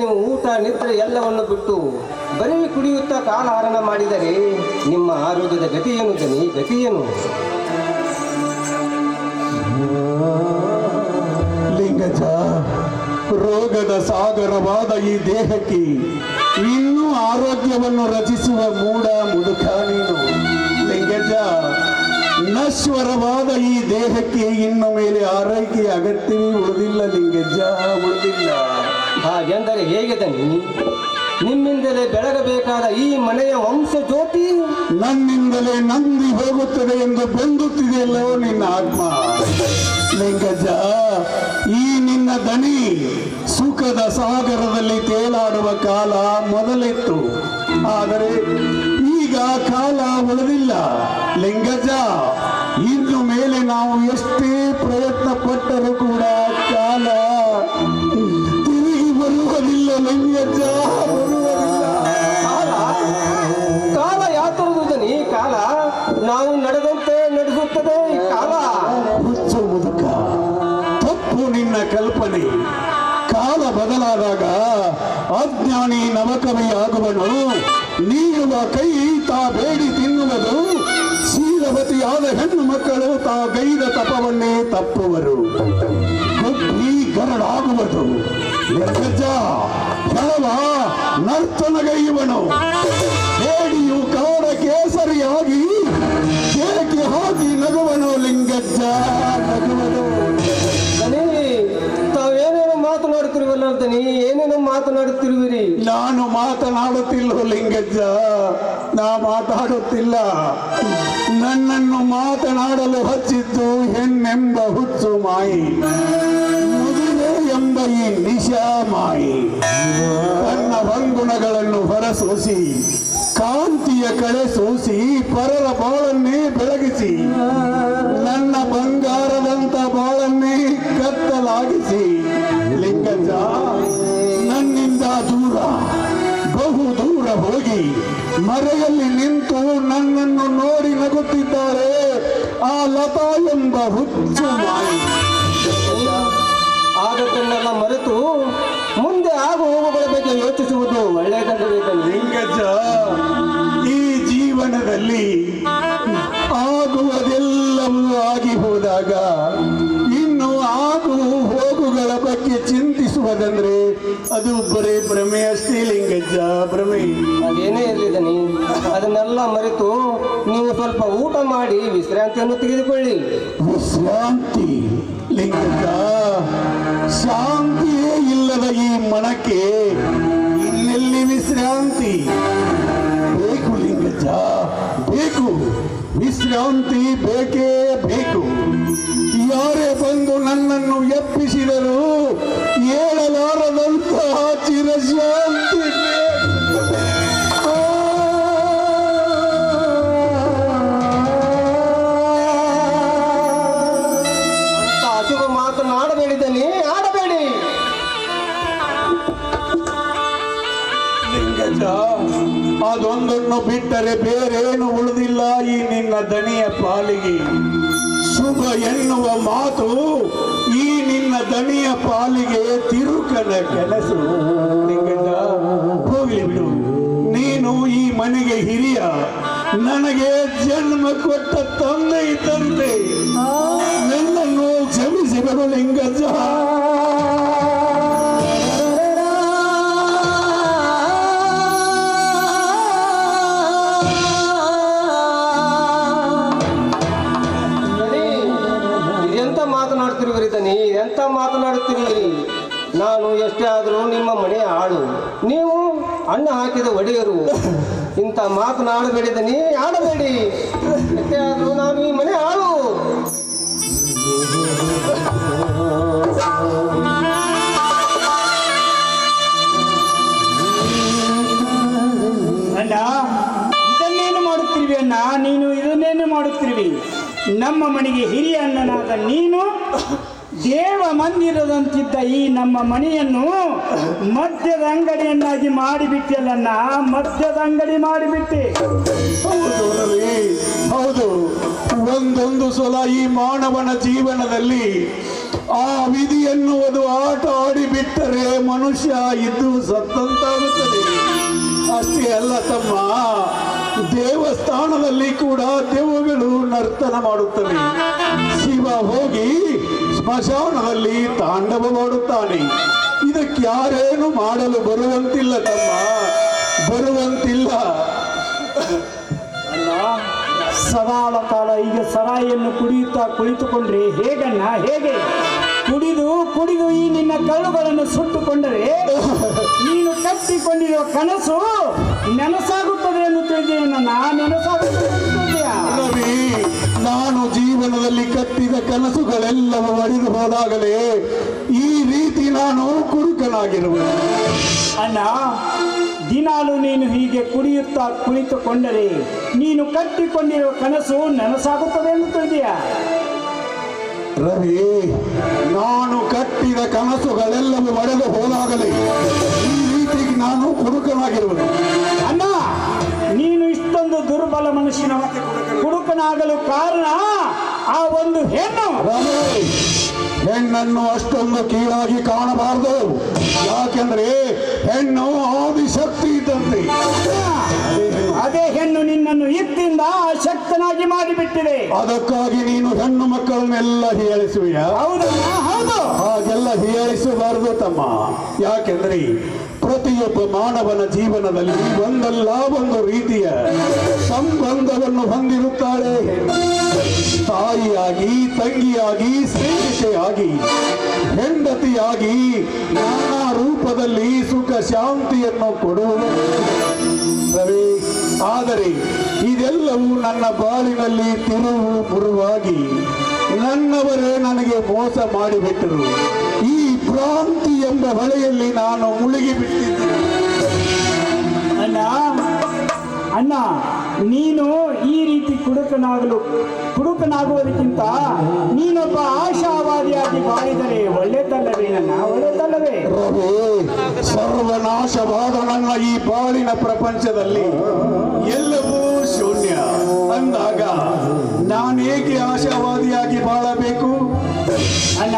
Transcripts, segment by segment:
ನೀವು ಊಟ, ನಿದ್ರೆ ಎಲ್ಲವನ್ನು ಬಿಟ್ಟು ಬರೀ ಕುಡಿಯುತ್ತಾ ಕಾಲಹರಣ ಮಾಡಿದರೆ ನಿಮ್ಮ ಆರೋಗ್ಯದ ಗತಿಯೇನು ಏನು ಗತಿಯೇನು ಲಿಂಗಜ, ರೋಗದ ಸಾಗರವಾದ ಈ ದೇಹಕ್ಕೆ ಇನ್ನೂ ಆರೋಗ್ಯವನ್ನು ರಚಿಸುವ ಮೂಡ ಮುದುಕ ನೀನು. ಲಿಂಗಜ, ನಶ್ವರವಾದ ಈ ದೇಹಕ್ಕೆ ಇನ್ನು ಮೇಲೆ ಆರೈಕೆ ಅಗತ್ಯವೇ ಉಳಿದಿಲ್ಲ ಲಿಂಗಜ್ಜ ಉಳಿದಿಲ್ಲ. ಹಾಗೆಂದರೆ ಹೇಗೆ ತನಿ ನಿಮ್ಮಿಂದಲೇ ಬೆಳಗಬೇಕಾದ ಈ ಮನೆಯ ವಂಶ ಜ್ಯೋತಿ? ನನ್ನಿಂದಲೇ ನಂದಿ ಹೋಗುತ್ತದೆ ಎಂದು ಬೆಂದುತ್ತಿದೆಯಲ್ಲೋ ನಿನ್ನ ಆತ್ಮ? ಲಿಂಗಜ್ಜ ಈ ನಿನ್ನ ದಣಿ ಸುಖದ ಸಾಗರದಲ್ಲಿ ತೇಲಾಡುವ ಕಾಲ ಮೊದಲಿತ್ತು. ಆದರೆ ಈಗ ಕಾಲ ಉಳಿದಿಲ್ಲ. ಲಿಂಗಜ ಇನ್ನು ಮೇಲೆ ನಾವು ಎಷ್ಟೇ ಪ್ರಯತ್ನ ಪಟ್ಟರೂ ಕೂಡ ಲಿಂಗಜ್ಜ ಕಾಲ ಯಾತರದು ದನಿ ಕಾಲ ನಾವು ನಡೆದಂತೆ ನಡೆಸುತ್ತದೆ ಕಾಲ. ಹುಚ್ಚು ಮುದುಕ ತಪ್ಪು ನಿನ್ನ ಕಲ್ಪನೆ. ಕಾಲ ಬದಲಾದಾಗ ಅಜ್ಞಾನಿ ನವಕವಿ ಆಗುವನು ನೀಡುವ ಕೈ ತಾ ಬೇಡಿ ತಿನ್ನುವುದು. ಶೀಲವತಿಯಾದ ಹೆಣ್ಣು ಮಕ್ಕಳು ತಾ ಗೈದ ತಪವನ್ನೇ ತಪ್ಪುವರು. ಗರಡಾಗುವುದು. ನಿರ್ಗಜ್ಜ ಹೆಳವ ನರ್ತನಗೈಯುವನು ಬೇಡಿಯು ಕಾಡ ಕೇಸರಿಯಾಗಿ ಕೇಳಿ ಹಾಕಿ ನಗುವನು ಲಿಂಗಜ್ಜ. ನಗುವನು. ತಾವೇನೇನೋ ಮಾತನಾಡುತ್ತಿರುವಲ್ಲ ನೀ ಏನೇನೋ ಮಾತನಾಡುತ್ತಿರುವಿರಿ? ನಾನು ಮಾತನಾಡುತ್ತಿಲ್ಲ ಲಿಂಗಜ್ಜ ನಾ ಮಾತಾಡುತ್ತಿಲ್ಲ. ನನ್ನನ್ನು ಮಾತನಾಡಲು ಹಚ್ಚಿದ್ದು ಹೆಣ್ಣೆಂಬ ಹುಚ್ಚು ಮಾಯಿ. ಎಂಬ ಈ ಮಾಡಿ ತನ್ನ ವಂಗುಣಗಳನ್ನು ಹೊರಸೂಸಿ, ಕಾಂತಿಯ ಕಡೆ ಸೂಸಿ, ಪರರ ಬಾಳನ್ನೇ ಬೆಳಗಿಸಿ, ನನ್ನ ಬಂಗಾರದಂತ ಬಾಳನ್ನೇ ಕತ್ತಲಾಗಿಸಿ ಲಿಂಗಜ ನನ್ನಿಂದ ದೂರ, ಬಹು ದೂರ ಹೋಗಿ, ಮರೆಯಲ್ಲಿ ನಿಂತು ನನ್ನನ್ನು ನೋಡಿ ನಗುತ್ತಿದ್ದಾರೆ, ಆ ಲತಾ ಎಂಬ ಹುಚ್ಚು ಮಾಯಿ ಆದದ್ದನ್ನೆಲ್ಲ ಮರೆತು ಮುಂದೆ ಆಗು ಹೋಗುಗಳ ಬಗ್ಗೆ ಯೋಚಿಸುವುದು ಲಿಂಗಜ್ಜ ಈ ಜೀವನದಲ್ಲಿ ಆಗುವುದೆಲ್ಲವೂ ಆಗಿ ಹೋದಾಗ ಇನ್ನು ಆಗು ಹೋಗುಗಳ ಬಗ್ಗೆ ಚಿಂತಿಸುವುದಂದ್ರೆ ಅದು ಬರೇ ಭ್ರಮೆ ಅಷ್ಟೇ ಲಿಂಗಜ್ಜ ಭ್ರಮೆ. ಅದೇನೇ ಇರಲಿ ದನಿ ಅದನ್ನೆಲ್ಲ ಮರೆತು ನೀವು ಸ್ವಲ್ಪ ಊಟ ಮಾಡಿ ವಿಶ್ರಾಂತಿಯನ್ನು ತೆಗೆದುಕೊಳ್ಳಿ. ವಿಶ್ರಾಂತಿ? ಲಿಂಗಜ್ಜ ಶಾಂತಿಯೇ ಇಲ್ಲದ ಈ ಮನಕ್ಕೆ ಇಲ್ಲೆಲ್ಲಿ ವಿಶ್ರಾಂತಿ? ಬೇಕು ಲಿಂಗಜ್ಜ ಬೇಕು ವಿಶ್ರಾಂತಿ ಬೇಕೇ ಬೇಕು. ಯಾರೇ ಬಂದು ನನ್ನನ್ನು ಎಪ್ಪಿಸಿದರು ಏಳಲಾರದಂತಹ ಚಿರಶಾಂತಿ ಹಿರಿಯ ನನಗೆ ಜನ್ಮ ಕೊಟ್ಟ ತಂದೆ ಇದ್ದಂತೆ. ನನ್ನನ್ನು ಕ್ಷಮಿಸಿ ಬಿಡು ನಾನು ಎಷ್ಟೇ ಆದರೂ ನಿಮ್ಮ ಮನೆ ಆಳು. ನೀವು ಅಣ್ಣ ಹಾಕಿದ ಒಡೆಯರು. ಇಂಥ ಮಾತನಾಡಬೇಡಿ ನೀವು ಆಡಬೇಡಿ. ಎಷ್ಟೇ ಆದರೂ ನಾನು ಈ ಮನೆ ಆಳು. ಅಣ್ಣ, ಇದನ್ನೇನು ಮಾಡುತ್ತಿರುವಿ ಅಣ್ಣ? ನೀನು ಇದನ್ನೇನು ಮಾಡುತ್ತಿರುವಿ? ನಮ್ಮ ಮನೆಗೆ ಹಿರಿಯ ಅಣ್ಣನಾದ ನೀನು ದೇವ ಮಂದಿರದಂತಿದ್ದ ಈ ನಮ್ಮ ಮನೆಯನ್ನು ಮದ್ಯದ ಅಂಗಡಿಯನ್ನಾಗಿ ಮಾಡಿಬಿಟ್ಟಲ್ಲಣ್ಣ ಮದ್ಯದ ಅಂಗಡಿ ಮಾಡಿಬಿಟ್ಟೆ. ಹೌದು ಹೌದು. ಒಂದೊಂದು ಸಲ ಈ ಮಾನವನ ಜೀವನದಲ್ಲಿ ಆ ವಿಧಿ ಎನ್ನುವುದು ಆಟ ಆಡಿಬಿಟ್ಟರೆ ಮನುಷ್ಯ ಇದ್ದು ಸತ್ತಂತಾಗುತ್ತದೆ ಅಷ್ಟೇ ಅಲ್ಲ ತಮ್ಮ, ದೇವಸ್ಥಾನದಲ್ಲಿ ಕೂಡ ದೇವಗಳು ನರ್ತನ ಮಾಡುತ್ತವೆ. ಶಿವ ಹೋಗಿ ಸ್ಮಶಾನದಲ್ಲಿ ತಾಂಡವ ಮಾಡುತ್ತಾನೆ. ಇದಕ್ಕೆ ಯಾರೇನು ಮಾಡಲು ಬರುವಂತಿಲ್ಲ ತಮ್ಮ. ಬರುವಂತಿಲ್ಲ. ಸದಾಳ ಕಾಲ ಈಗ ಸರಾಯಿಯನ್ನು ಕುಡಿಯುತ್ತಾ ಕುಳಿತುಕೊಂಡ್ರೆ ಹೇಗಣ್ಣ, ಹೇಗೆ? ಕುಡಿದು ಕುಡಿದು ಈ ನಿನ್ನ ಕರುಳುಗಳನ್ನು ಸುಟ್ಟುಕೊಂಡರೆ ನೀನು ಕಟ್ಟಿಕೊಂಡಿರುವ ಕನಸು ನೆನಸಾಗುತ್ತದೆ ಎಂದು ತಿಳಿದೇನೆ ನನ್ನ ನೆನಸಾಗುತ್ತದೆ ನಾನು ಜೀವನದಲ್ಲಿ ಕಟ್ಟಿದ ಕನಸುಗಳೆಲ್ಲವೂ ಅಡಿದು ಹೋದಾಗಲೇ ಈ ರೀತಿ ನಾನು ಕುರುಕನಾಗಿರುವೆ. ಅಣ್ಣ ದಿನಾಲು ನೀನು ಹೀಗೆ ಕುಡಿಯುತ್ತಾ ಕುಳಿತುಕೊಂಡರೆ ನೀನು ಕಟ್ಟಿಕೊಂಡಿರುವ ಕನಸು ನನಸಾಗುತ್ತದೆ ಎಂದು ತಿಳಿದೆಯಾ? ರವಿ ನಾನು ಕಟ್ಟಿದ ಕನಸುಗಳೆಲ್ಲವೂ ಒಡೆದು ಹೋದಾಗಲೇ ಈ ರೀತಿ ನಾನು ಕುರುಕನಾಗಿರುವೆ. ಇಷ್ಟೊಂದು ದುರ್ಬಲ ಮನುಷ್ಯನ ಕುಡುಕನಾಗಲು ಕಾರಣ ಆ ಒಂದು ಹೆಣ್ಣು. ಹೆಣ್ಣನ್ನು ಅಷ್ಟೊಂದು ಕೀಳಾಗಿ ಕಾಣಬಾರದು. ಯಾಕೆಂದ್ರೆ ಹೆಣ್ಣು ಆದಿಶಕ್ತಿ ಇದ್ದಂತೆ. ಅದೇ ಹೆಣ್ಣು ನಿನ್ನನ್ನು ಇತ್ತಿಂದ ಶಕ್ತನಾಗಿ ಮಾಡಿಬಿಟ್ಟಿದೆ. ಅದಕ್ಕಾಗಿ ನೀನು ಹೆಣ್ಣು ಮಕ್ಕಳನ್ನೆಲ್ಲ ಹೀಯಾಳಿಸುವೆಯಾ ಹೌದಣ್ಣ ಹೌದು. ಹಾಗೆಲ್ಲ ಹೀಯಾಳಿಸಬಾರದು ತಮ್ಮ. ಯಾಕೆಂದ್ರೆ ಪ್ರತಿಯೊಬ್ಬ ಮಾನವನ ಜೀವನದಲ್ಲಿ ಒಂದಲ್ಲ ಒಂದು ರೀತಿಯ ಸಂಬಂಧವನ್ನು ಹೊಂದಿರುತ್ತಾಳೆ. ತಾಯಿಯಾಗಿ, ತಂಗಿಯಾಗಿ, ಸ್ನೇಹಿತೆಯಾಗಿ, ಹೆಂಡತಿಯಾಗಿ ನಾನಾ ರೂಪದಲ್ಲಿ ಸುಖ ಶಾಂತಿಯನ್ನು ಕೊಡುವುದು. ಆದರೆ ಇದೆಲ್ಲವೂ ನನ್ನ ಬಾಳಿನಲ್ಲಿ ತಿರುವು ಮುರುವಾಗಿ ನನ್ನವರೇ ನನಗೆ ಮೋಸ ಮಾಡಿಬಿಟ್ಟರು. ಭ್ರಾಂತಿ ಎಂಬ ಹೊಳೆಯಲ್ಲಿ ನಾನು ಮುಳುಗಿ ಬಿಟ್ಟಿದ್ದೇನೆ ಅಣ್ಣ ಅಣ್ಣ, ನೀನು ಈ ರೀತಿ ಕುಡುಕನಾಗಲು, ಕುಡುಕನಾಗುವುದಕ್ಕಿಂತ ನೀನೊಬ್ಬ ಆಶಾವಾದಿಯಾಗಿ ಬಾಳಿದರೆ ಒಳ್ಳೆದಲ್ಲವೇ ನನ್ನ? ಒಳ್ಳೆದಲ್ಲವೇ ರವಿ, ಸರ್ವನಾಶವಾದ ನನ್ನ ಈ ಬಾಳಿನ ಪ್ರಪಂಚದಲ್ಲಿ ಎಲ್ಲವೂ ಶೂನ್ಯ. ಅಂದಾಗ ನಾನೇಕೆ ಆಶಾವಾದಿಯಾಗಿ ಬಾಳಬೇಕು? ಅಣ್ಣ,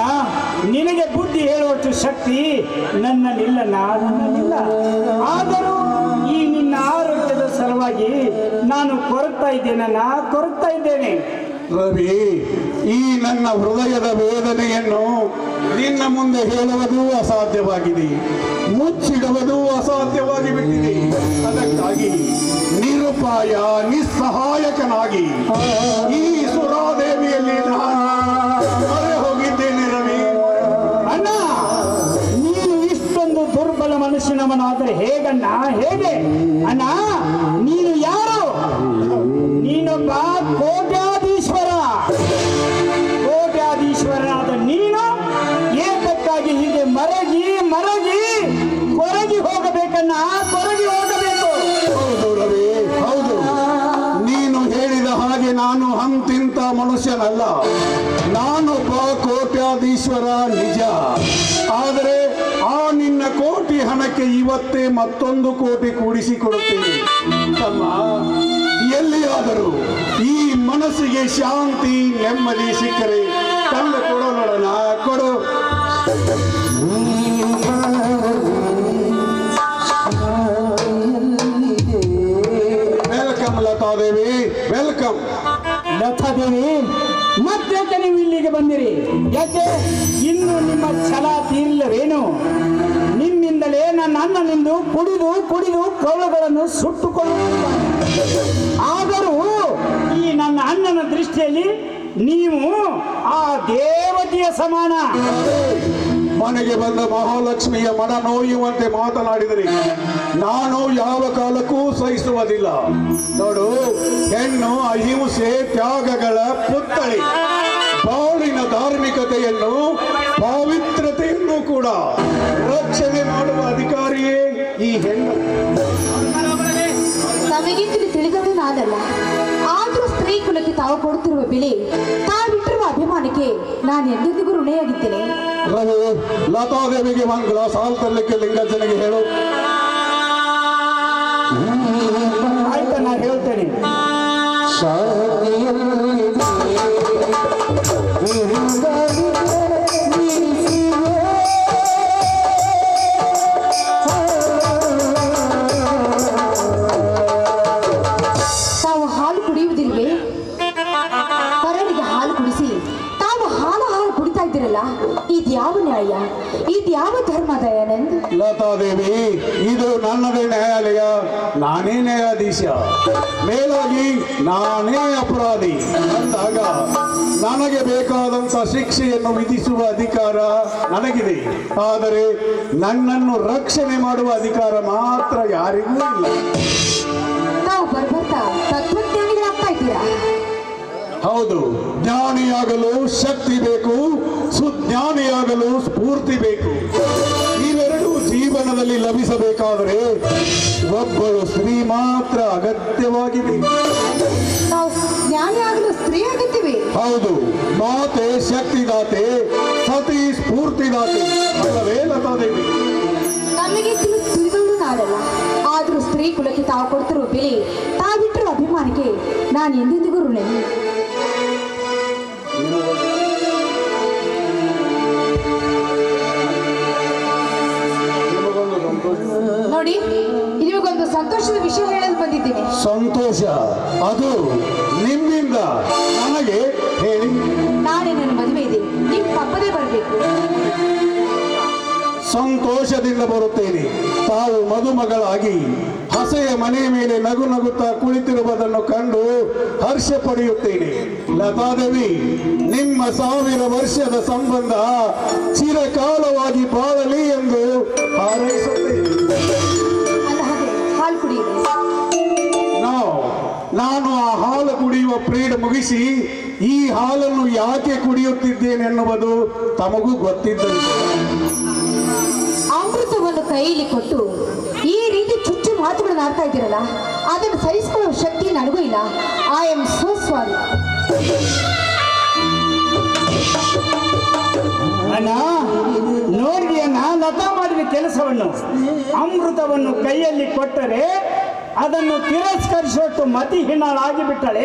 ನಿನಗೆ ಬುದ್ಧಿ ಹೇಳುವಷ್ಟು ಶಕ್ತಿ ನನ್ನಲ್ಲಿಲ್ಲಣ್ಣ ನನ್ನಲ್ಲಿಲ್ಲ ಆದರೂ ಈ ನಿನ್ನ ಆರೋಗ್ಯದ ಸಲುವಾಗಿ ನಾನು ಕೊರಗ್ತಾ ಇದ್ದೇನಣ್ಣ? ಕೊರಗ್ತಾ ಇದ್ದೇನೆ. ರವಿ ಈ ನನ್ನ ಹೃದಯದ ವೇದನೆಯನ್ನು ನಿನ್ನ ಮುಂದೆ ಹೇಳುವುದು ಅಸಾಧ್ಯವಾಗಿದೆ. ಮುಚ್ಚಿಡುವುದು ಅಸಾಧ್ಯವಾಗಿ ಬಿಟ್ಟಿದೆ ಅದಕ್ಕಾಗಿ ನಿರುಪಾಯ, ನಿಸ್ಸಹಾಯಕನಾಗಿ ಈ ಸುರಾದೇವಿಯಲ್ಲಿ ನಾನು ಮೊರೆ ಹೋಗಿದ್ದೇನೆ ರವಿ. ಅಣ್ಣ ನೀನು ಇಷ್ಟೊಂದು ದುರ್ಬಲ ಮನುಷ್ಯನವನಾದರೆ ಹೇಗಣ್ಣ? ಹೇಗೆ? ಅಣ್ಣ, ನೀನು ಯಾರು? ನೀನೊಬ್ಬ ಕೋಟ್ಯಾಧೀಶ್ವರ ಮನುಷ್ಯನಲ್ಲ. ನಾನೊಬ್ಬ ಕೋಟ್ಯಾಧೀಶ್ವರ ನಿಜ. ಆದರೆ ಆ ನಿನ್ನ ಕೋಟಿ ಹಣಕ್ಕೆ ಇವತ್ತೇ ಮತ್ತೊಂದು ಕೋಟಿ ಕೂಡಿಸಿಕೊಡುತ್ತೇನೆ. ತಮ್ಮ, ಎಲ್ಲಿಯಾದರೂ ಈ ಮನಸ್ಸಿಗೆ ಶಾಂತಿ, ನೆಮ್ಮದಿ ಸಿಕ್ಕರೆ ತಂದು ಕೊಡೋ ನೋಡೋಣ. ಕೊಡು. ವೆಲ್ಕಮ್ ಲತಾದೇವಿ ವೆಲ್ಕಮ್ ಲತಾದೇವಿ ಮತ್ತೆ ನೀವು ಇಲ್ಲಿಗೆ ಬಂದಿರಿ. ಯಾಕೆ? ಇನ್ನು ನಿಮ್ಮ ಛಲ ತೀರ್ಲವೇನು ನಿಮ್ಮಿಂದಲೇ ನನ್ನ ಅಣ್ಣನಿಂದು ಕುಡಿದು ಕುಡಿದು ಕೌಳುಗಳನ್ನು ಸುಟ್ಟುಕೊಳ್ಳುತ್ತಿದ್ದಾನೆ. ಆದರೂ ಈ ನನ್ನ ಅಣ್ಣನ ದೃಷ್ಟಿಯಲ್ಲಿ ನೀವು ಆ ದೇವತೆಯ ಸಮಾನ. ಮನೆಗೆ ಬಂದ ಮಹಾಲಕ್ಷ್ಮಿಯ ಮನ ನೋಯುವಂತೆ ಮಾತನಾಡಿದರೆ, ನಾನು ಯಾವ ಕಾಲಕ್ಕೂ ಸಹಿಸುವುದಿಲ್ಲ. ನೋಡು, ಹೆಣ್ಣು, ಅಹಿಂಸೆ, ತ್ಯಾಗಗಳ ಪುತ್ಥಳಿ, ಬಾಳಿನ ಧಾರ್ಮಿಕತೆಯನ್ನು ಪಾವಿತ್ರತೆಯನ್ನು ಕೂಡ ರಕ್ಷಣೆ ಮಾಡುವ ಅಧಿಕಾರಿಯೇ ಈ ಹೆಣ್ಣು. ಆದರೂ ಸ್ತ್ರೀ ಕುಲಕ್ಕೆ ತಾವು ಕೊಡುತ್ತಿರುವ ಬೆಲೆ ತಾವಿಟ್ಟಿರುವ ಅಭಿಮಾನಕ್ಕೆ ನಾನು ಎಂದೆಂದಿಗೂ ಋಣಿಯಾಗಿದ್ದೇನೆ. ರವಿ ಲತಾದೇವಿಗೆ ಒಂದು ಗ್ಲಾಸ್ ಹಾಲು ತರಲಿಕ್ಕೆ ಲಿಂಗಜ್ಜನಿಗೆ ಹೇಳು. ಆಯ್ತಾ ನಾ ಹೇಳ್ತೇನೆ. ಶಾಂತಿಯಲ್ಲಿ ಇದ್ಯಾವ ನ್ಯಾಯ? ಇದ್ಯಾವ ಧರ್ಮ ದಯಾನಂದ್? ಲತಾದೇವಿ ಇದು ನನ್ನದೇ ನ್ಯಾಯಾಲಯ. ನಾನೇ ನ್ಯಾಯಾಧೀಶ. ಮೇಲಾಗಿ ನಾನೇ ಅಪರಾಧಿ. ಅಂದಾಗ ನನಗೆ ಬೇಕಾದಂತ ಶಿಕ್ಷೆಯನ್ನು ವಿಧಿಸುವ ಅಧಿಕಾರ ನನಗಿದೆ. ಆದರೆ ನನ್ನನ್ನು ರಕ್ಷಣೆ ಮಾಡುವ ಅಧಿಕಾರ ಮಾತ್ರ ಯಾರಿಗೂ ಇಲ್ಲ. ನಾವು ಬರ್ಬರ್ತಾ ತತ್ವಜ್ಞಾನಿಗಳಾಗ್ತಾ ಇದ್ದೀರಾ? ಹೌದು. ಜ್ಞಾನಿಯಾಗಲು ಶಕ್ತಿ ಬೇಕು ಸುಜ್ಞಾನಿಯಾಗಲು ಸ್ಫೂರ್ತಿ ಬೇಕು. ಇವೆರಡೂ ಜೀವನದಲ್ಲಿ ಲಭಿಸಬೇಕಾದರೆ ಒಬ್ಬರು ಸ್ತ್ರೀ ಮಾತ್ರ ಅಗತ್ಯವಾಗಿದೆ. ತಾವು ಜ್ಞಾನಿ ಆಗಲು ಸ್ತ್ರೀ ಅಗತ್ಯವೇ? ಹೌದು. ಮಾತೆ ಶಕ್ತಿದಾತೆ ಸತಿ ಸ್ಫೂರ್ತಿದಾತೆ. ಅಲ್ಲವೇ ಲತಾದೇವಿ? ನಮಗೆ ತಿಳಿ ತಿಳಿದವಳು ನಾಡಲ್ಲ. ಆದ್ರೂ ಸ್ತ್ರೀ ಕುಲಕ್ಕೆ ತಾವು ಕೊಡ್ತಿರುವ ಬೆಲೆ ತಾವಿಟ್ಟಿರುವ ಅಭಿಮಾನಕ್ಕೆ ನಾನು ಎಂದೆಂದಿಗೂ ಋಣಿ. ನೋಡಿ. ನಿಮಗೊಂದು ಸಂತೋಷದ ವಿಷಯ ಹೇಳಲು ಬಂದಿದ್ದೀನಿ. ಸಂತೋಷ ಅದು ನಿಮ್ಮಿಂದ ನನಗೆ ಹೇಳಿ. ನಾಳೆ ನನ್ನ ಮದುವೆ ಇದೆ. ನೀವು ತಪ್ಪದೇ ಬರಬೇಕು. ಸಂತೋಷದಿಂದ ಬರುತ್ತೇನೆ. ತಾವು ಮದುಮಗಳಾಗಿ ಹಸೆಯ ಮನೆ ಮೇಲೆ ನಗು ನಗುತ್ತಾ ಕುಳಿತಿರುವುದನ್ನು ಕಂಡು ಹರ್ಷ ಪಡೆಯುತ್ತೇನೆ. ಲತಾದೇವಿ ನಿಮ್ಮ ಸಾವಿರ ವರ್ಷದ ಸಂಬಂಧ ಚಿರಕಾಲವಾಗಿ ಬಾಳಲಿ ಎಂದು ಹಾರೈಸುತ್ತೇನೆ. ನಾನು ಆ ಹಾಲು ಕುಡಿಯುವ ಪ್ರೀಡ್ ಮುಗಿಸಿ ಈ ಹಾಲನ್ನು ಯಾಕೆ ಕುಡಿಯುತ್ತಿದ್ದೇನೆ ಎನ್ನುವುದು ತಮಗೂ ಗೊತ್ತಿದ್ದರು ಅಮೃತವನ್ನು ಕೈಯಲ್ಲಿ ಕೊಟ್ಟು ಈ ರೀತಿ ಚುಚ್ಚು ಮಾತುಗಳನ್ನು ಆಡ್ತಾ ಇದ್ದೀರಲ್ಲ ಅದನ್ನು ಸಹಿಸಿಕೊಳ್ಳುವ ಶಕ್ತಿ ನನಗೂ ಇಲ್ಲ. ಐ ಆಮ್ ಸೋ ಸಾರಿ ಅಣ್ಣ ನೋಡಿದೆಯನ್ನ ಲತಾ ಮಾಡಿದ ಕೆಲಸವನ್ನು. ಅಮೃತವನ್ನು ಕೈಯಲ್ಲಿ ಕೊಟ್ಟರೆ ಅದನ್ನು ತಿರಸ್ಕರಿಸುವಷ್ಟು ಮತಿ ಬಿಟ್ಟಳೆ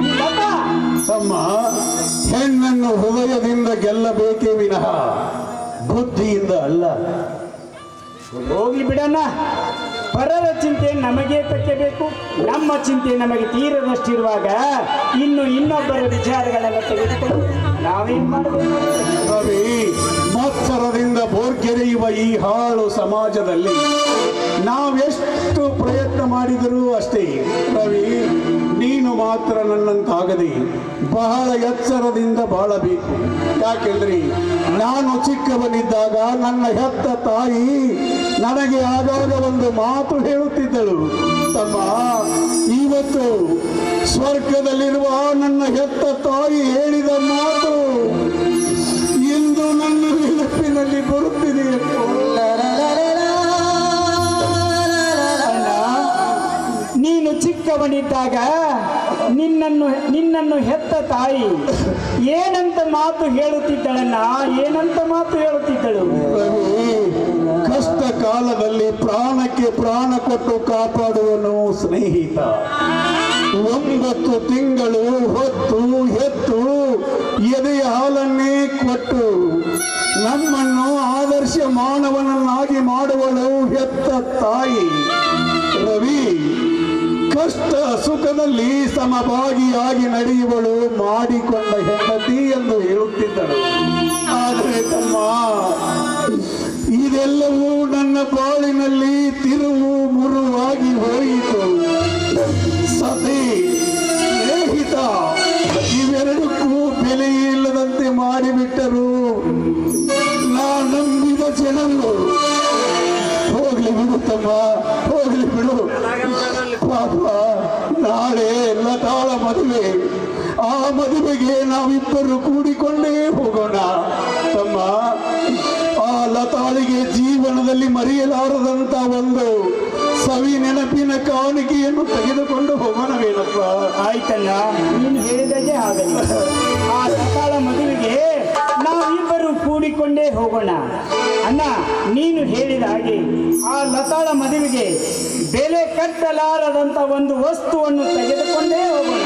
ಈ ತಮ್ಮ ಹೆಣ್ಣನ್ನು ಹೃದಯದಿಂದ ಗೆಲ್ಲಬೇಕೇ ವಿನಃ ಬುದ್ಧಿಯಿಂದ ಅಲ್ಲ. ಹೋಗ್ಲಿ ಬಿಡಣ್ಣ. ಪರರ ಚಿಂತೆ ನಮಗೆ ತಕ್ಕಬೇಕು ನಮ್ಮ ಚಿಂತೆ ನಮಗೆ ತೀರದಷ್ಟಿರುವಾಗ ಇನ್ನು ಇನ್ನೊಬ್ಬರ ವಿಚಾರಗಳೆಲ್ಲ ತೆಗೆದುಕೊಂಡು ನಾವೇನು ಮಾಡಬೇಕು? ಮತ್ಸರದಿಂದ ಬೋರ್ಗೆರೆಯುವ ಈ ಹಾಳು ಸಮಾಜದಲ್ಲಿ ನಾವೆಷ್ಟು ಪ್ರಯತ್ನ ಮಾಡಿದರೂ ಅಷ್ಟೇ. ರವಿ, ನೀನು ಮಾತ್ರ ನನ್ನಂತಾಗದೆ ಬಹಳ ಎಚ್ಚರದಿಂದ ಬಾಳಬೇಕು. ಯಾಕೆಂದ್ರೆ ನಾನು ಚಿಕ್ಕವನಿದ್ದಾಗ ನನ್ನ ಹೆತ್ತ ತಾಯಿ ನನಗೆ ಆಗಾಗ ಒಂದು ಮಾತು ಹೇಳುತ್ತಿದ್ದಳು, ತಮ್ಮ ಇವತ್ತು ಸ್ವರ್ಗದಲ್ಲಿರುವ ನನ್ನ ಹೆತ್ತ ತಾಯಿ ಹೇಳಿದ ಮಾತು ಇಂದು ನನ್ನ ನೆನಪಿನಲ್ಲಿ ಬರುತ್ತಿದೆ. ನೀನು ಚಿಕ್ಕವನಿದ್ದಾಗ ನಿನ್ನನ್ನು ನಿನ್ನನ್ನು ಹೆತ್ತ ತಾಯಿ ಏನಂತ ಮಾತು ಹೇಳುತ್ತಿದ್ದಳಲ್ಲ ಏನಂತ ಮಾತು ಹೇಳುತ್ತಿದ್ದಳು? ಕಾಲದಲ್ಲಿ ಪ್ರಾಣಕ್ಕೆ ಪ್ರಾಣ ಕೊಟ್ಟು ಕಾಪಾಡುವನು ಸ್ನೇಹಿತ. ಒಂಬತ್ತು ತಿಂಗಳು ಹೊತ್ತು ಹೆತ್ತು ಎದೆಯ ಹಾಲನ್ನೇ ಕೊಟ್ಟು ನಮ್ಮನ್ನು ಆದರ್ಶ ಮಾನವನನ್ನಾಗಿ ಮಾಡುವಳು ಹೆತ್ತ ತಾಯಿ. ರವಿ, ಕಷ್ಟ ಸುಖದಲ್ಲಿ ಸಮಭಾಗಿಯಾಗಿ ನಡೆಯುವಳು ಮಾಡಿಕೊಂಡ ಹೆಂಡತಿ ಎಂದು ಹೇಳುತ್ತಿದ್ದಳು. ಆದರೆ ತಮ್ಮ ಇದೆಲ್ಲವೂ ನನ್ನ ಬಾಳಿನಲ್ಲಿ ತಿರುವು ಮುರುವಾಗಿ ಕಾಣಿಕೆಯನ್ನು ತೆಗೆದುಕೊಂಡು ಹೋಗೋಣವೇನಪ್ಪ? ಆಯ್ತಲ್ಲ ನೀನು ಹೇಳಿದಾಗೆ ಆಗಲ್ಲ ಆ ಸಕಾಲ ಮದುವೆಗೆ ನಾವಿಬ್ಬರು ಕೂಡಿಕೊಂಡೇ ಹೋಗೋಣ. ಅಣ್ಣ, ನೀನು ಹೇಳಿದ ಹಾಗೆ ಆ ಲತಾಳ ಮದುವೆಗೆ ಬೆಲೆ ಕಟ್ಟಲಾರದಂಥ ಒಂದು ವಸ್ತುವನ್ನು ತೆಗೆದುಕೊಂಡೇ ಹೋಗೋಣ.